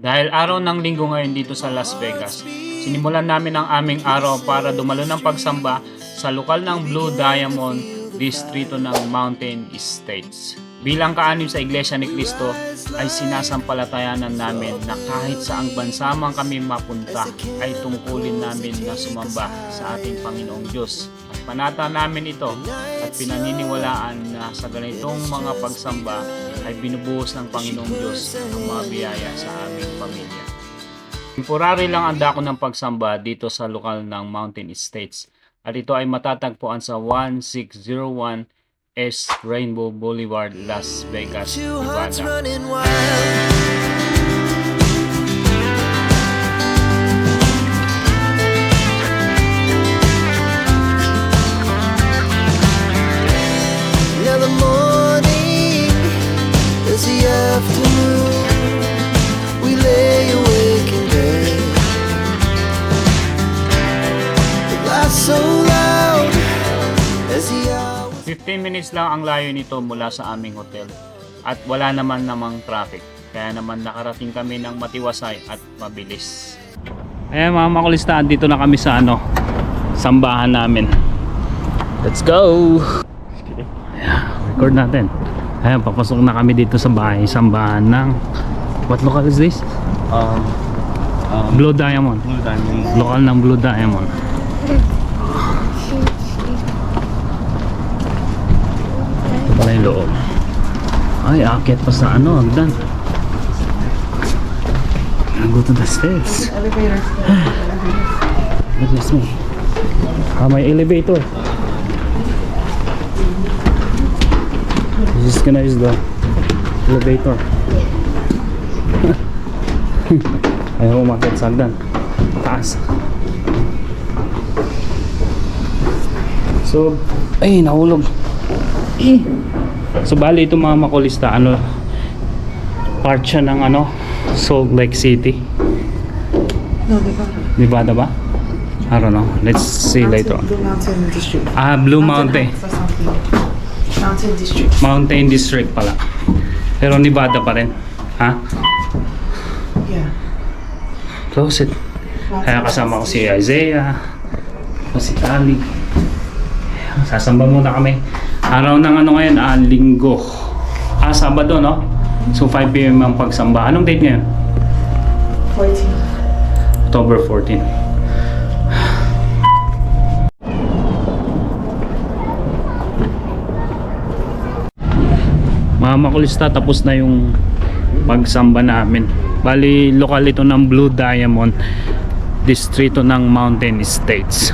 Dahil araw ng linggo ngayon dito sa Las Vegas, sinimulan namin ang aming araw para dumalo ng pagsamba sa lokal ng Blue Diamond Distrito ng Mountain Estates. Bilang kaanim sa Iglesia ni Cristo ay sinasampalatayanan namin na kahit saang bansa man kami mapunta ay tungkulin namin na sumamba sa ating Panginoong Diyos. At panata namin ito at pinaniniwalaan na sa ganitong mga pagsamba ay binubuhos ng Panginoong Diyos ang mga biyaya sa aming pamilya. Temporary lang ang dako ng pagsamba dito sa lokal ng Mountain Estates at ito ay matatagpuan sa 1601 S Rainbow Boulevard, Las Vegas, Nevada. 15 minutes lang ang layo nito mula sa aming hotel at wala naman namang traffic. Kaya naman nakarating kami ng matiwasay at mabilis. Ayan mga makulistaan, dito na kami sa ano, sambahan namin. Let's go! Ayan, record natin. Ayan, papasok na kami dito sa bahay, sambahan ng what local is this? Um, um, Blue Diamond. Blue Diamond. Lokal ng Blue Diamond. Ito pala yung loob. Ay, akit pa sa ano, hagdan. I go to the stairs. Goodness me. Ah, may elevator. This is gonna use the elevator. Ayaw umakit sa hagdan. Taas. So, ay, nahulog. Eh. So, bali ito mga makulista, ano, part siya ng ano, Salt Lake City. Nevada ba? I don't know. Let's see later on. Blue Mountain District. Ah, Blue Mountain. Something. Mountain District. Mountain District pala. Pero Nevada pa rin. Ha? Yeah. Close it. Kaya kasama ko si Isaiah. O si Tali. Sasamba muna kami. Araw ng ano ngayon? Ah, linggo. Ah, Sabado, no? So 5pm ang pagsamba. Anong date ngayon? 14. October 14. Mga makulista, tapos na yung pagsamba namin. Bali, lokal ito ng Blue Diamond, distrito ng Mountain Estates.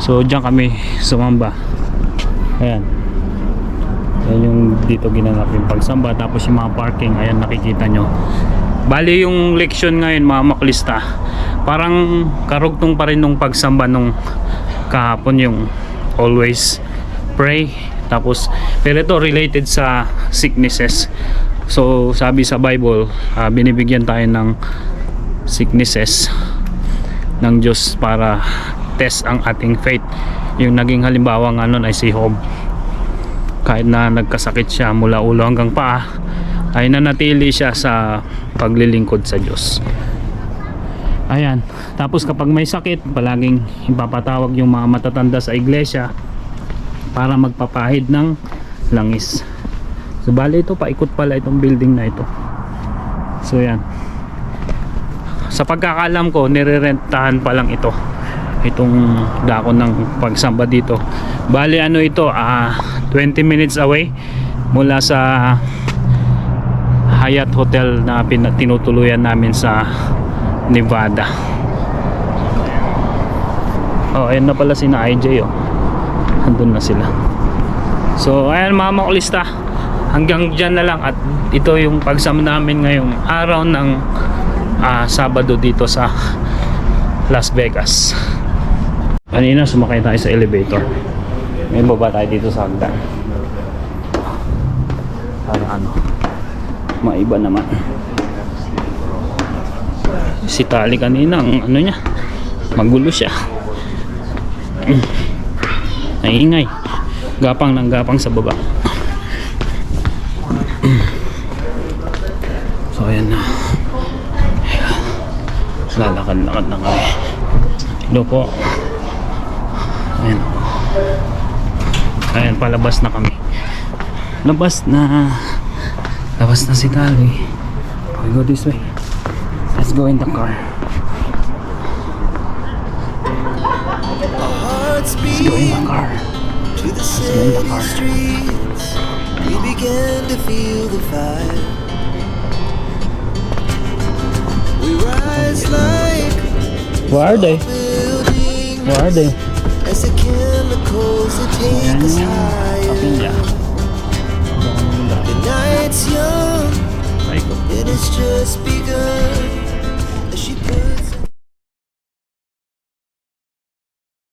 So, diyan kami sumamba. Ayan. Ayan yung dito ginanap yung pagsamba. Tapos yung mga parking, ayan nakikita nyo. Bali yung leksyon ngayon mga maklista parang karugtong pa rin nung pagsamba nung kahapon yung always pray tapos pero ito related sa sicknesses so sabi sa Bible ah, binibigyan tayo ng sicknesses ng Diyos para test ang ating faith yung naging halimbawa nga nun ay si Job kahit na nagkasakit siya mula ulo hanggang paa ay nanatili siya sa paglilingkod sa Diyos. Ayan. Tapos kapag may sakit palaging ipapatawag yung mga matatanda sa iglesia para magpapahid ng langis. So bali ito paikot pala itong building na ito. So yan sa pagkakalam ko nirerentahan pa lang ito. Itong dako ng pagsamba dito. Bali ano ito? Ah 20 minutes away mula sa Hyatt Hotel na tinutuluyan namin sa Nevada. Oh ayun na pala si na IJ oh. Andun na sila. So ayan mga makulista hanggang dyan na lang. At ito yung pagsama namin ngayong araw ng ah, Sabado dito sa Las Vegas. Kanina sumakay tayo sa elevator may baba tayo dito sa hagdan para ano? Maiba naman. Si Tali kanina ang ano niya magulo siya. Naingay gapang ng gapang sa baba. So ayan na. Lalakad-lakad na kami. Hello po. Ayan ayan palabas na kami labas na labas na si Kali we go this way let's go in the car let's go in the car to the go in the car. We began to feel the fire. We rise like where are they? where are they? Semuanya.